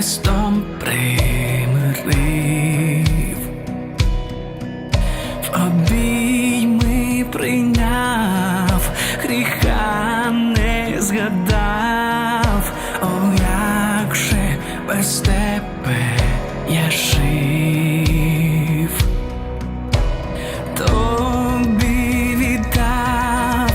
Христом примирив, в обійми прийняв, гріха не згадав, о, як же без тебе я жив, тобі віддав.